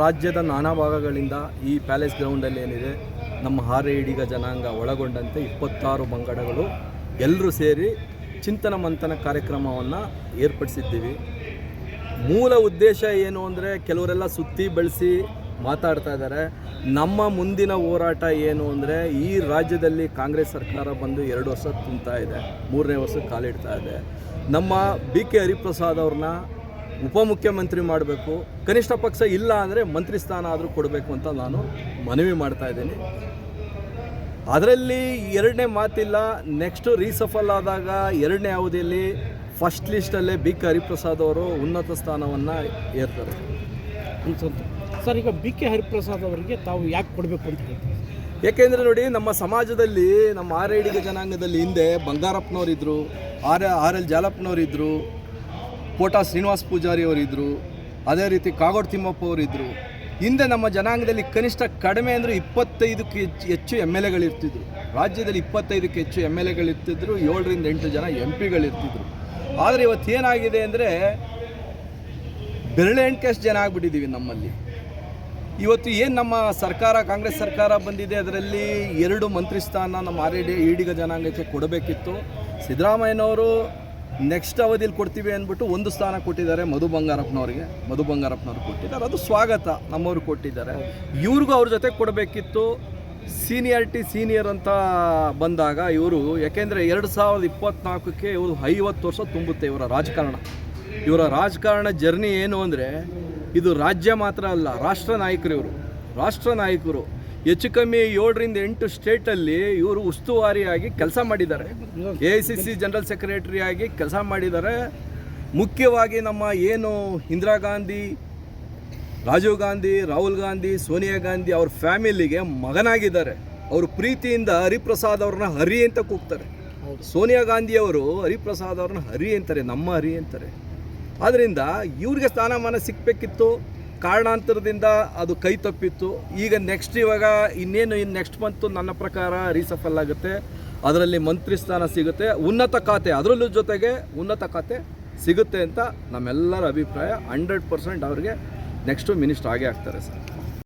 ರಾಜ್ಯದ ನಾನಾ ಭಾಗಗಳಿಂದ ಈ ಪ್ಯಾಲೇಸ್ ಗ್ರೌಂಡಲ್ಲಿ ಏನಿದೆ, ನಮ್ಮ ಹಾರೇಡಿಗ ಜನಾಂಗ ಒಳಗೊಂಡಂತೆ ಇಪ್ಪತ್ತಾರು ಮಂಗಡಗಳು ಎಲ್ಲರೂ ಸೇರಿ ಚಿಂತನ ಮಂಥನ ಕಾರ್ಯಕ್ರಮವನ್ನು ಏರ್ಪಡಿಸಿದ್ದೀವಿ. ಮೂಲ ಉದ್ದೇಶ ಏನು ಅಂದರೆ ಕೆಲವರೆಲ್ಲ ಸುತ್ತಿ ಬೆಳೆಸಿ ಮಾತಾಡ್ತಾ ಇದ್ದಾರೆ. ನಮ್ಮ ಮುಂದಿನ ಹೋರಾಟ ಏನು ಅಂದರೆ ಈ ರಾಜ್ಯದಲ್ಲಿ ಕಾಂಗ್ರೆಸ್ ಸರ್ಕಾರ ಬಂದು ಎರಡು ವರ್ಷ ತುಂಬ್ತಾ ಇದೆ, ಮೂರನೇ ವರ್ಷಕ್ಕೆ ಕಾಲಿಡ್ತಾ ಇದೆ. ನಮ್ಮ ಬಿ ಕೆ ಹರಿಪ್ರಸಾದ್ ಅವ್ರನ್ನ ಉಪಮುಖ್ಯಮಂತ್ರಿ ಮಾಡಬೇಕು ಕನಿಷ್ಠ ಪಕ್ಷ ಇಲ್ಲ ಅಂದರೆ ಮಂತ್ರಿ ಸ್ಥಾನ ಆದರೂ ಕೊಡಬೇಕು ಅಂತ ನಾನು ಮನವಿ ಮಾಡ್ತಾ ಇದ್ದೀನಿ. ಅದರಲ್ಲಿ ಎರಡನೇ ಮಾತಿಲ್ಲ ನೆಕ್ಸ್ಟು ರೀಸಫಲ್ ಆದಾಗ ಎರಡನೇ ಅವಧಿಯಲ್ಲಿ ಫಸ್ಟ್ ಲಿಸ್ಟಲ್ಲೇ ಬಿ ಕೆ ಹರಿಪ್ರಸಾದ್ ಅವರು ಉನ್ನತ ಸ್ಥಾನವನ್ನು ಏರ್ತಾರೆ. ಸರ್. ಈಗ ಬಿ ಕೆ ಹರಿಪ್ರಸಾದ್ ಅವರಿಗೆ ತಾವು ಯಾಕೆ ಕೊಡಬೇಕು ಅಂತ ಹೇಳ್ತೀವಿ ಏಕೆಂದರೆ ನೋಡಿ ನಮ್ಮ ಸಮಾಜದಲ್ಲಿ ನಮ್ಮ ಆರೇಡಿಗ ಜನಾಂಗದಲ್ಲಿ ಹಿಂದೆ ಬಂಗಾರಪ್ಪನವರಿದ್ದರು ಆರ್ ಆರ್ ಎಲ್ ಜಾಲಪ್ಪನವರಿದ್ದರು ಕೋಟಾ ಶ್ರೀನಿವಾಸ್ ಪೂಜಾರಿ ಅವರಿದ್ದರು ಅದೇ ರೀತಿ ಕಾಗೋಡು ತಿಮ್ಮಪ್ಪ ಅವರಿದ್ದರು ಹಿಂದೆ ನಮ್ಮ ಜನಾಂಗದಲ್ಲಿ ಕನಿಷ್ಠ ಕಡಿಮೆ ಅಂದರೆ ಇಪ್ಪತ್ತೈದಕ್ಕೆ ಹೆಚ್ಚು ಹೆಚ್ಚು ಎಂ ಎಲ್ ಎಗಳಿರ್ತಿದ್ರು. ರಾಜ್ಯದಲ್ಲಿ ಇಪ್ಪತ್ತೈದಕ್ಕೆ ಹೆಚ್ಚು ಎಂ ಎಲ್ ಎಗಳಿರ್ತಿದ್ರು, ಏಳರಿಂದ ಎಂಟು ಜನ ಎಂ ಪಿಗಳಿರ್ತಿದ್ರು. ಆದರೆ ಇವತ್ತು ಏನಾಗಿದೆ ಅಂದರೆ ಬೆರಳೆಂಟಷ್ಟು ಜನ ಆಗಿಬಿಟ್ಟಿದ್ದೀವಿ ನಮ್ಮಲ್ಲಿ. ಇವತ್ತು ಏನು ನಮ್ಮ ಸರ್ಕಾರ, ಕಾಂಗ್ರೆಸ್ ಸರ್ಕಾರ ಬಂದಿದೆ ಅದರಲ್ಲಿ ಎರಡು ಮಂತ್ರಿ ಸ್ಥಾನ ನಮ್ಮ ಆರ್ ಈಡಿಗ ಜನಾಂಗಕ್ಕೆ ಕೊಡಬೇಕಿತ್ತು. ಸಿದ್ದರಾಮಯ್ಯನವರು ನೆಕ್ಸ್ಟ್ ಅವಧಿಯಲ್ಲಿ ಕೊಡ್ತೀವಿ ಅಂದ್ಬಿಟ್ಟು ಒಂದು ಸ್ಥಾನ ಕೊಟ್ಟಿದ್ದಾರೆ ಮಧು ಬಂಗಾರಪ್ಪನವ್ರಿಗೆ. ಮಧು ಬಂಗಾರಪ್ಪನವ್ರು ಕೊಟ್ಟಿದ್ದಾರೆ. ಅದು ಸ್ವಾಗತ ನಮ್ಮವರು ಕೊಟ್ಟಿದ್ದಾರೆ. ಇವ್ರಿಗೂ ಅವ್ರ ಜೊತೆ ಕೊಡಬೇಕಿತ್ತು. ಸೀನಿಯಾರಿಟಿ ಸೀನಿಯರ್ ಅಂತ ಬಂದಾಗ ಇವರು, ಯಾಕೆಂದರೆ ಎರಡು ಸಾವಿರದ ಇಪ್ಪತ್ತ್ನಾಲ್ಕಕ್ಕೆ ಇವರು ಐವತ್ತು ವರ್ಷ ತುಂಬುತ್ತೆ ಇವರ ರಾಜಕಾರಣ. ಇವರ ರಾಜಕಾರಣ ಜರ್ನಿ ಏನು ಅಂದರೆ, ಇದು ರಾಜ್ಯ ಮಾತ್ರ ಅಲ್ಲ, ರಾಷ್ಟ್ರ ನಾಯಕರು ಇವರು. ರಾಷ್ಟ್ರ ನಾಯಕರು. ಹೆಚ್ಚು ಕಮ್ಮಿ ಏಳರಿಂದ ಎಂಟು ಸ್ಟೇಟಲ್ಲಿ ಇವರು ಉಸ್ತುವಾರಿಯಾಗಿ ಕೆಲಸ ಮಾಡಿದ್ದಾರೆ. A I C C general secretary ಆಗಿ ಕೆಲಸ ಮಾಡಿದ್ದಾರೆ. ಮುಖ್ಯವಾಗಿ ನಮ್ಮ ಏನು ಇಂದಿರಾ ಗಾಂಧಿ, ರಾಜೀವ್ ಗಾಂಧಿ, ರಾಹುಲ್ ಗಾಂಧಿ, ಸೋನಿಯಾ ಗಾಂಧಿ ಅವ್ರ ಫ್ಯಾಮಿಲಿಗೆ ಮಗನಾಗಿದ್ದಾರೆ. ಅವರು ಪ್ರೀತಿಯಿಂದ ಹರಿಪ್ರಸಾದ್ ಅವ್ರನ್ನ ಹರಿ ಅಂತ ಕೂಗ್ತಾರೆ. ಸೋನಿಯಾ ಗಾಂಧಿ ಅವರು ಹರಿಪ್ರಸಾದ್ ಅವ್ರನ್ನ ಹರಿ ಅಂತಾರೆ, ನಮ್ಮ ಹರಿ ಅಂತಾರೆ. ಆದ್ದರಿಂದ ಇವ್ರಿಗೆ ಸ್ಥಾನಮಾನ ಸಿಕ್ಕಬೇಕಿತ್ತು ಕಾರಣಾಂತರದಿಂದ ಅದು ಕೈ ತಪ್ಪಿತ್ತು. ಈಗ ನೆಕ್ಸ್ಟ್ ಇವಾಗ ಇನ್ನೇನು ಇನ್ನು ನೆಕ್ಸ್ಟ್ ಮಂತು ನನ್ನ ಪ್ರಕಾರ ರೀಸಫಲ್ ಆಗುತ್ತೆ. ಅದರಲ್ಲಿ ಮಂತ್ರಿ ಸ್ಥಾನ ಸಿಗುತ್ತೆ. ಉನ್ನತ ಖಾತೆ ಅದರಲ್ಲೂ ಜೊತೆಗೆ ಉನ್ನತ ಖಾತೆ ಸಿಗುತ್ತೆ ಅಂತ ನಮ್ಮೆಲ್ಲರ ಅಭಿಪ್ರಾಯ. ಹಂಡ್ರೆಡ್ ಪರ್ಸೆಂಟ್ ಅವ್ರಿಗೆ ನೆಕ್ಸ್ಟು ಮಿನಿಸ್ಟರ್ ಆಗೇ ಆಗ್ತಾರೆ ಸರ್.